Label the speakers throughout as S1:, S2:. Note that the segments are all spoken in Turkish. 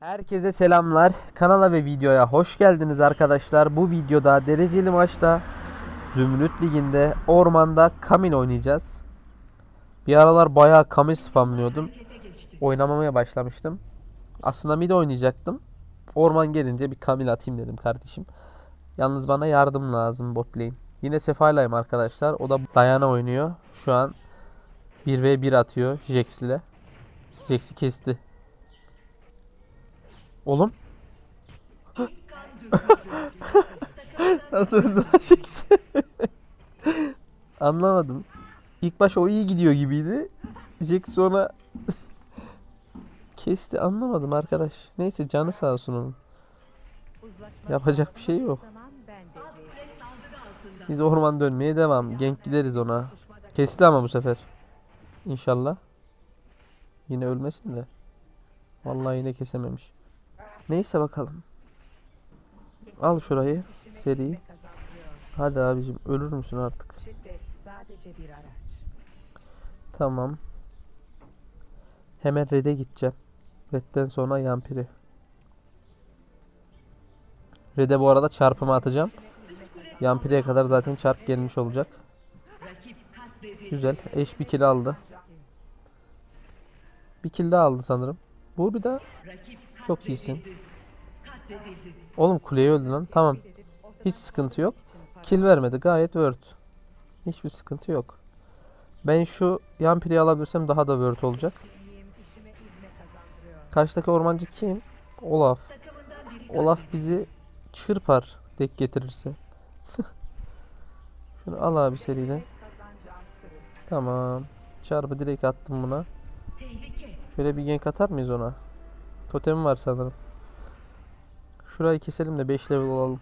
S1: Herkese selamlar. Kanala ve videoya hoş geldiniz arkadaşlar. Bu videoda dereceli maçta Zümrüt Ligi'nde ormanda Kamil oynayacağız. Bir aralar bayağı Kamil spamlıyordum. Oynamamaya başlamıştım. Aslında mid oynayacaktım. Orman gelince bir Kamil atayım dedim kardeşim. Yalnız bana yardım lazım bot lane. Yine Sefa'ylayım arkadaşlar. O da Dayana oynuyor. Şu an 1v1 atıyor Jax ile. Jax'i kesti. Oğlum. Nasıl öldü lan Jax? Anlamadım. İlk baş o iyi gidiyor gibiydi. Jax sonra kesti. Anlamadım arkadaş. Neyse canı sağ olsun onun. Yapacak bir şey yok. Biz orman dönmeye devam. Genk gideriz ona. Kesti ama bu sefer. İnşallah. Yine ölmesin de. Vallahi yine kesememiş. Neyse bakalım. Al şurayı. Seri. Hadi abicim ölür müsün artık? Tamam. Hemen red'e gideceğim. Red'den sonra yampiri. Red'e bu arada çarpımı atacağım. Yampiriye kadar zaten çarp gelmiş olacak. Güzel. Eş bir kill aldı. Bir kill daha aldı sanırım. Bu bir daha. Çok iyisin. Oğlum kuleye öldü lan. Tamam. Hiç sıkıntı yok. Kill vermedi. Gayet word. Hiçbir sıkıntı yok. Ben şu Yampiri'yi alabilirsem daha da word olacak. Karşıdaki ormancı kim? Olaf. Olaf bizi çırpar dek getirirse. Şunu al abi
S2: arttırın.
S1: Tamam. Çarpı direkt attım buna. Şöyle bir gank atar mıyız ona? Totem var sanırım. Şurayı keselim de 5 level olalım.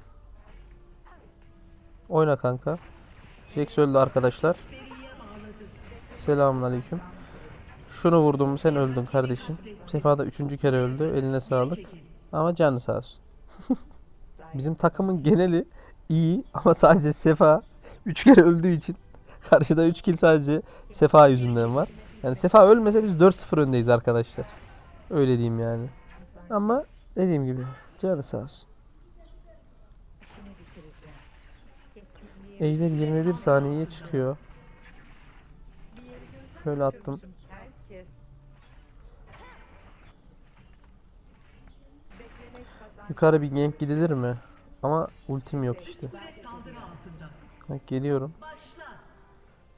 S1: Oyna kanka. Jax öldü arkadaşlar. Selamünaleyküm. Şunu vurdum sen öldün kardeşim. Sefa da üçüncü kere öldü. Eline sağlık. Ama canı sağ olsun. Bizim takımın geneli iyi ama sadece Sefa 3 kere öldüğü için karşıda 3 kill sadece Sefa yüzünden var. Yani Sefa ölmese biz 4-0 öndeyiz arkadaşlar. Öyle diyeyim yani. Ama dediğim gibi canı sağ olsun. Ejder 21 saniyeye çıkıyor. Şöyle attım. Yukarı bir gank gidilir mi? Ama ultim yok işte. Bak geliyorum.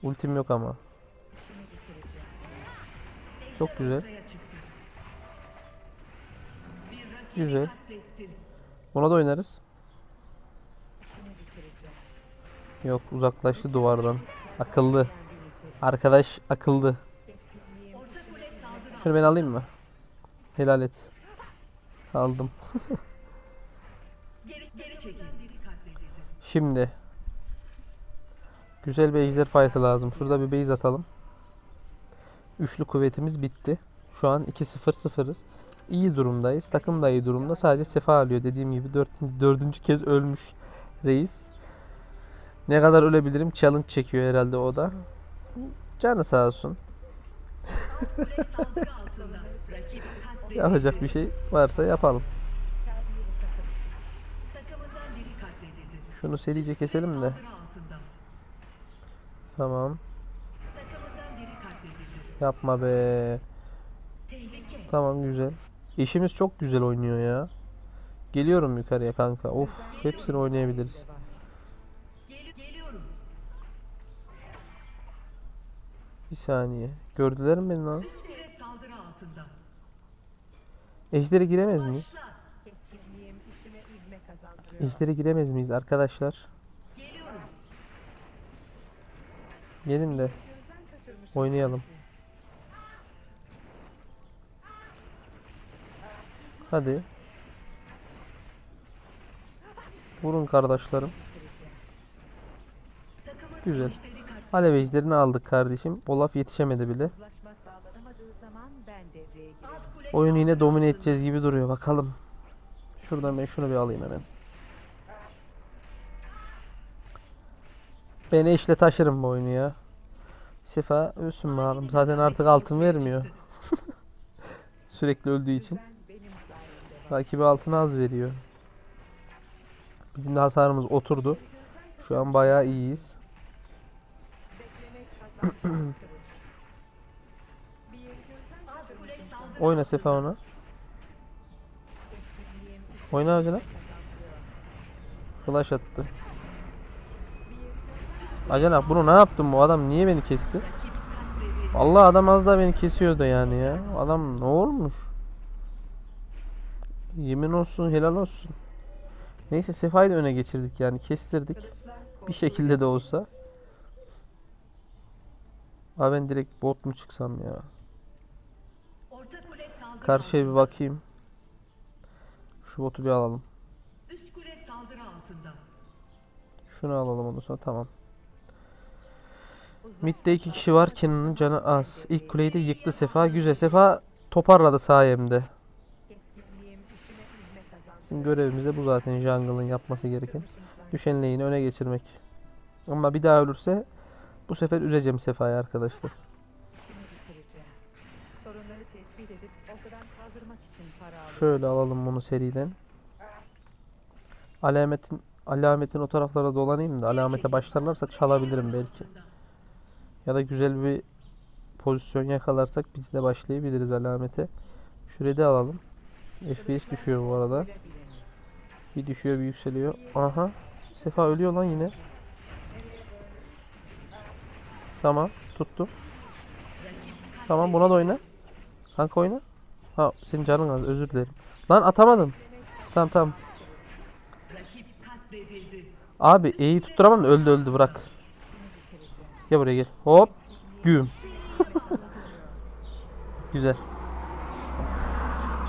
S1: Ultim yok ama. Çok güzel. Güzel. Buna da oynarız. Yok uzaklaştı duvardan. Akıllı. Arkadaş akıllı. Şunu ben alayım mı? Helal et. Aldım. Şimdi. Güzel bir ejder fight'ı lazım. Şurada bir base atalım. Üçlü kuvvetimiz bitti. Şu an 2-0-0'ız. İyi durumdayız. Takım da iyi durumda. Sadece Sefa alıyor. Dediğim gibi dört, dördüncü kez ölmüş reis. Ne kadar ölebilirim? Challenge çekiyor herhalde o da. Canı sağ olsun. Yapacak bir şey varsa yapalım. Şunu serice keselim de. Tamam. Yapma be. Tamam güzel. Eşimiz çok güzel oynuyor ya. Geliyorum yukarıya kanka. Of hepsini oynayabiliriz. Bir saniye. Gördüler mi beni lan? Ejder'e giremez miyiz? Ejder'e giremez miyiz arkadaşlar? Gelin de oynayalım. Hadi. Vurun kardeşlerim. Güzel. Alev ejderini aldık kardeşim. Olaf yetişemedi bile. Oyunu yine domine edeceğiz gibi duruyor. Bakalım. Şuradan ben şunu bir alayım hemen. Ben eşle taşırım bu oyunu ya. Sefa ölsün bakalım. Zaten artık altın vermiyor. Sürekli öldüğü için. Rakibi altına az veriyor. Bizim de hasarımız oturdu. Şu an bayağı iyiyiz. Oyna Sefa ona. Oyna acele. Flash attı. Acele bunu ne yaptın bu adam niye beni kesti? Vallahi adam az daha beni kesiyordu yani ya. Adam ne olmuş? Yemin olsun helal olsun. Neyse Sefa'yı da öne geçirdik yani kestirdik. Bir şekilde de olsa. Abi ben direkt bot mu çıksam ya? Karşıya bir bakayım. Şu botu bir alalım. Şunu alalım ondan sonra tamam. Mid'de iki kişi var. Kenan'ın canı az. İlk kuleyi de yıktı Sefa. Güzel. Sefa toparladı sayemde. Bizim görevimiz de bu zaten jungle'ın yapması gereken. Düşen lane'i öne geçirmek. Ama bir daha ölürse bu sefer üzeceğim Sefa'yı arkadaşlar. Şöyle alalım bunu seriden. Alametin alametin o taraflara dolanayım da alamete başlarlarsa çalabilirim belki. Ya da güzel bir pozisyon yakalarsak biz de başlayabiliriz alamete. Şurayı da alalım. FPS düşüyor bu arada. Bir düşüyor bir yükseliyor. Aha. Sefa ölüyor lan yine. Tamam tuttum. Tamam buna da oyna. Kanka oyna. Ha senin canın az özür dilerim. Lan atamadım. Tamam tamam. Abi E'yi tutturamam öldü öldü bırak. Gel buraya gel. Hop. Güm. Güzel.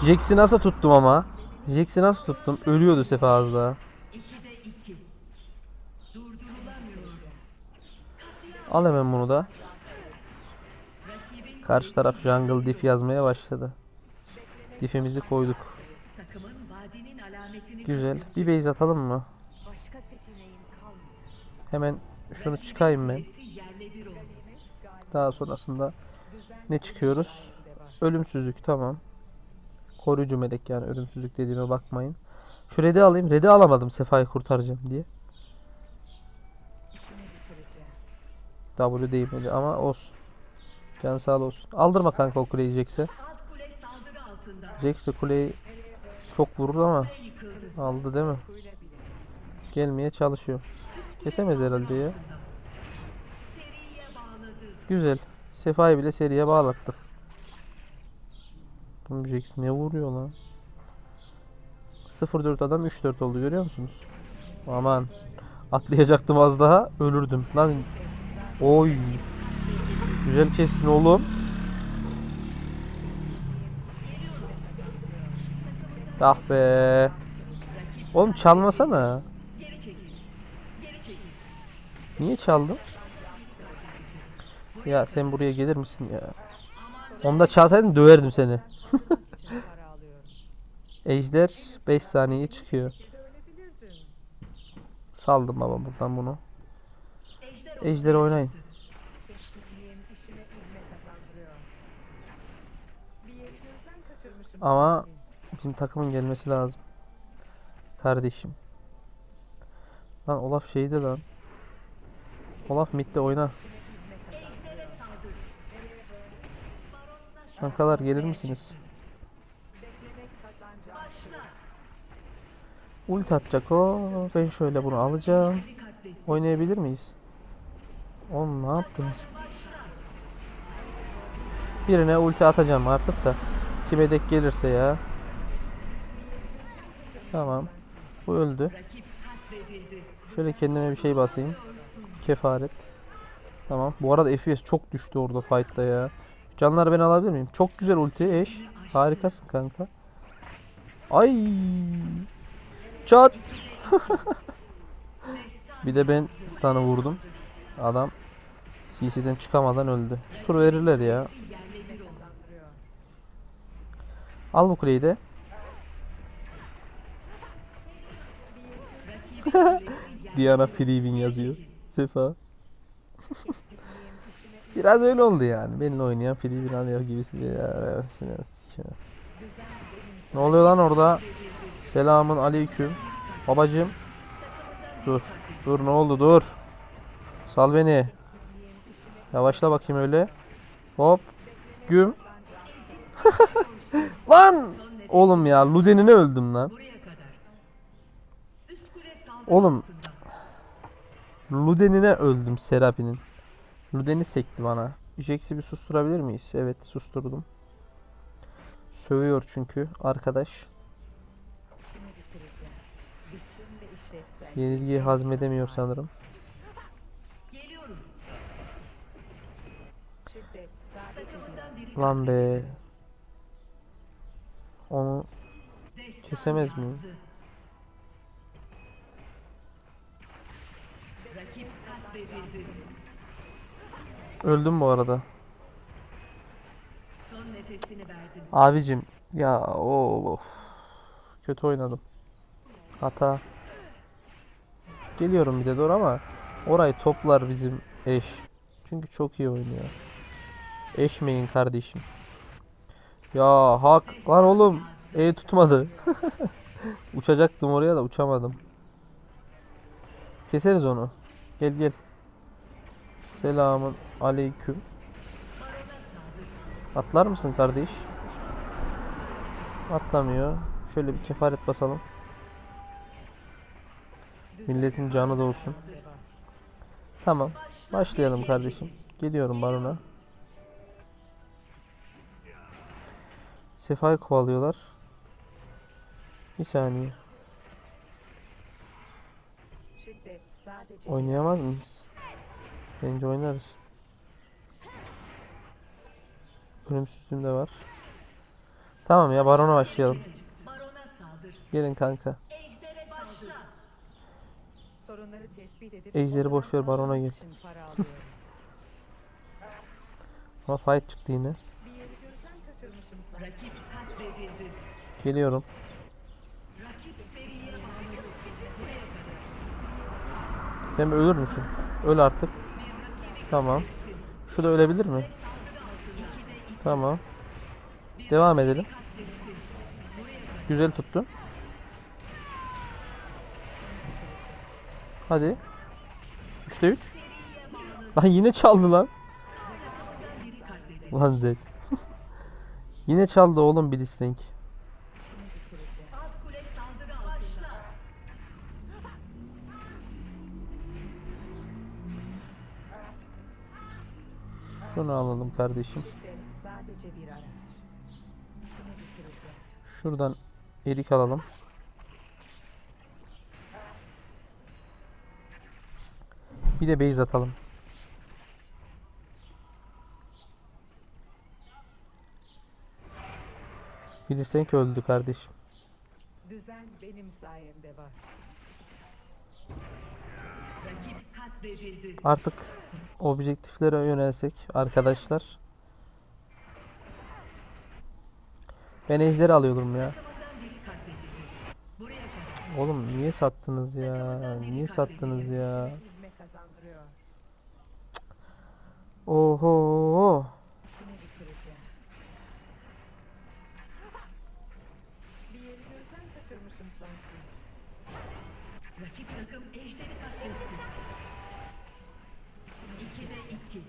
S1: Jax'i nasıl tuttum ama? Jax'i nasıl tuttum? Ölüyordu Sefa az daha.
S3: 2'de 2. Durdurulamıyor.
S1: Al hemen bunu da. Karşı taraf jungle diff yazmaya başladı. Diff'imizi koyduk. Güzel. Bir base atalım mı? Hemen şunu çıkayım ben. Daha sonrasında ne çıkıyoruz? Ölümsüzlük tamam. Koruyucu melek yani ölümsüzlük dediğime bakmayın. Şu red'i alayım. Red'i alamadım Sefa'yı kurtaracağım diye. W değmedi ama olsun. Can sağ olsun. Aldırma kanka o kuleyi Jax'e. Jax de kuleyi çok vurur ama aldı değil mi? Gelmeye çalışıyor. Kesemez herhalde ya. Güzel. Sefa'yı bile seriye bağlattık. Bu Jax ne vuruyor lan? 0-4 adam 3-4 oldu görüyor musunuz? Aman. Atlayacaktım az daha ölürdüm. Lan oy. Güzel kestin oğlum. Ah be. Oğlum çalmasana. Niye çaldın? Ya sen buraya gelir misin ya? Onda çalsaydın döverdim seni. Ejder 5 saniye çıkıyor. Saldım baba buradan bunu.
S3: Ejder
S1: oynayın. Ama-. Bizim takımın gelmesi lazım. Kardeşim. Lan Olaf şeyde lan. Olaf midde oyna. Kankalar gelir misiniz? Ulti atacak o. Ben şöyle bunu alacağım. Oynayabilir miyiz? Oğlum ne yaptınız? Birine ulti atacağım artık da. Kime dek gelirse ya. Tamam. Bu öldü. Şöyle kendime bir şey basayım. Kefaret. Tamam. Bu arada FPS çok düştü orada fight'ta ya. Canları ben alabilir miyim? Çok güzel ulti eş. Harikasın kanka. Ay. Çat. bir de ben stun'ı vurdum. Adam CC'den çıkamadan öldü. Sur verirler ya. Al bu kuleyi de. Diana Freewin yazıyor. Sefa. Biraz öyle oldu yani. Benimle oynayan Freewin alıyor gibisi. Ya, ya, ya, ya. Ne oluyor lan orada? Selamun aleyküm. Babacım. Dur. Dur ne oldu dur. Sal beni. Yavaşla bakayım öyle. Hop. Güm. lan. Oğlum ya Luden'ine öldüm lan. Oğlum. Luden'ine öldüm Serapi'nin. Luden'i sekti bana. Jax'i bir susturabilir miyiz? Evet susturdum. Sövüyor çünkü arkadaş. Yenilgiyi hazmedemiyor sanırım. Lan be. Onu kesemez miyim? Öldüm bu arada. Abicim ya of. Kötü oynadım. Hata. Geliyorum bir de doğru ama orayı toplar bizim eş. Çünkü çok iyi oynuyor. Eşmeyin kardeşim. Ya hak lan oğlum. E tutmadı. Uçacaktım oraya da uçamadım. Keseriz onu. Gel gel. Selamun aleyküm. Atlar mısın kardeş? Atlamıyor. Şöyle bir kefaret basalım. Milletin canı da olsun. Tamam. Başlayalım kardeşim. Geliyorum barona. Sefa'yı kovalıyorlar. Bir saniye. Oynayamaz mıyız? Bence oynarız. Ölümsüzlüğüm de var. Tamam ya barona başlayalım. Gelin kanka.
S3: Ejdere başla.
S2: sorunları tespit edip
S1: Ejderi boş ver, barona gel. Ama fight çıktı yine. Geliyorum. Sen ölür müsün? Öl artık. Tamam. Şu da ölebilir mi? Tamam. Devam edelim. Güzel tuttu. Hadi. 3'te 3. Lan yine çaldı lan. Lan Zed. yine çaldı oğlum Blitzlink. Şunu alalım kardeşim. Şuradan erik alalım. Bir de base atalım. Blitzlink öldü kardeşim.
S2: Düzen benim sayemde var.
S1: Artık objektiflere yönelsek arkadaşlar. Ben ejderi alıyordum ya. Oğlum niye sattınız ya? Niye sattınız ya? Oho.
S3: Rakip takım ejderi katletti. İkide iki.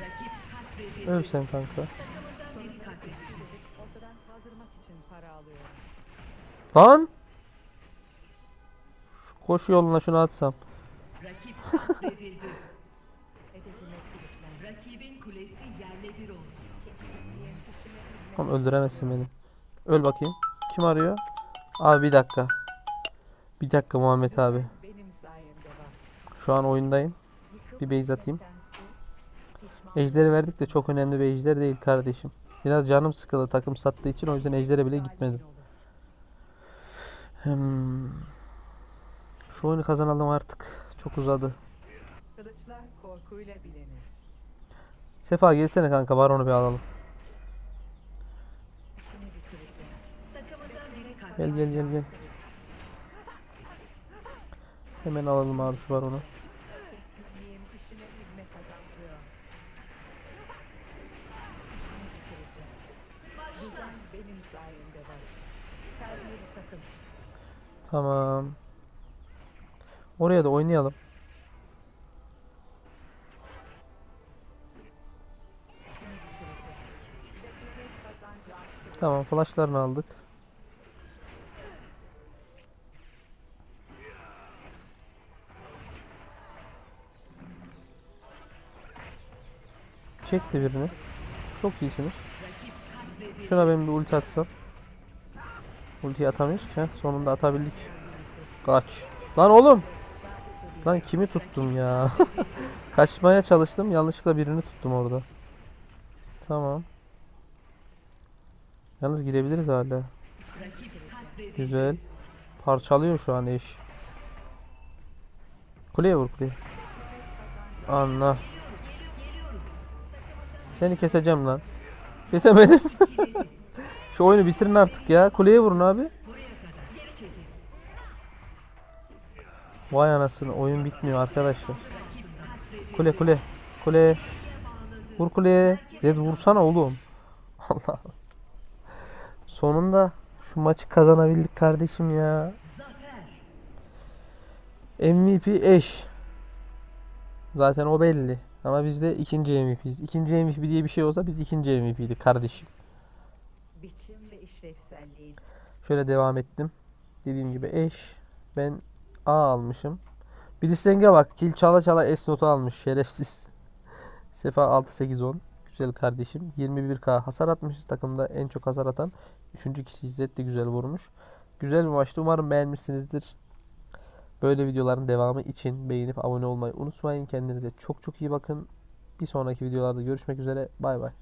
S3: Rakip katledildi.
S1: Öl sen kanka.
S3: Biri katledildi.
S2: Ortadan kaldırmak için para alıyorum.
S1: Lan! Şu koşu yoluna şunu atsam.
S3: Rakip katledildi.
S2: Hedefime kilitlen.
S3: Rakibin kulesi yerle bir oldu.
S2: Kesinliğin işime ilme
S1: Tam öldüremezsin beni. Öl bakayım. Kim arıyor? Abi bir dakika. Bir dakika Muhammed abi. Şu an oyundayım. Bir base atayım. Ejderi verdik de çok önemli bir ejder değil kardeşim. Biraz canım sıkıldı takım sattığı için o yüzden ejdere bile gitmedim. Hmm. Şu oyunu kazanalım artık. Çok uzadı. Sefa gelsene kanka var onu bir alalım. Gel gel gel gel. Hemen alalım abi şu var onu. Tamam. Oraya da oynayalım. Tamam flashlarını aldık. Çekti birini. Çok iyisiniz. Şuna ben bir ulti atsam. Ultiyi atamıyoruz ki. Sonunda atabildik. Kaç. Lan oğlum. Lan kimi tuttum ya? Kaçmaya çalıştım. Yanlışlıkla birini tuttum orada. Tamam. Yalnız girebiliriz hala. Güzel. Parçalıyor şu an eş. Kuleye vur kuleye. Anla. Seni keseceğim lan. Kesemedim. Şu oyunu bitirin artık ya. Kuleye vurun abi. Vay anasını oyun bitmiyor arkadaşlar. Kule kule. Kule. Vur kuleye. Zed vursana oğlum. Allah. Sonunda şu maçı kazanabildik kardeşim ya. MVP eş. Zaten o belli. Ama biz de ikinci MVP'yiz. İkinci MVP diye bir şey olsa biz ikinci MVP'ydik kardeşim.
S2: Biçim ve işlevselliğin.
S1: Şöyle devam ettim. Dediğim gibi eş. Ben A almışım. Blitzcrank'e bak. Kill çala çala S notu almış. Şerefsiz. Sefa 6 8 10. Güzel kardeşim. 21k hasar atmışız takımda. En çok hasar atan 3. kişi İzzet de güzel vurmuş. Güzel bir maçtı. Umarım beğenmişsinizdir. Böyle videoların devamı için beğenip abone olmayı unutmayın. Kendinize çok çok iyi bakın. Bir sonraki videolarda görüşmek üzere. Bay bay.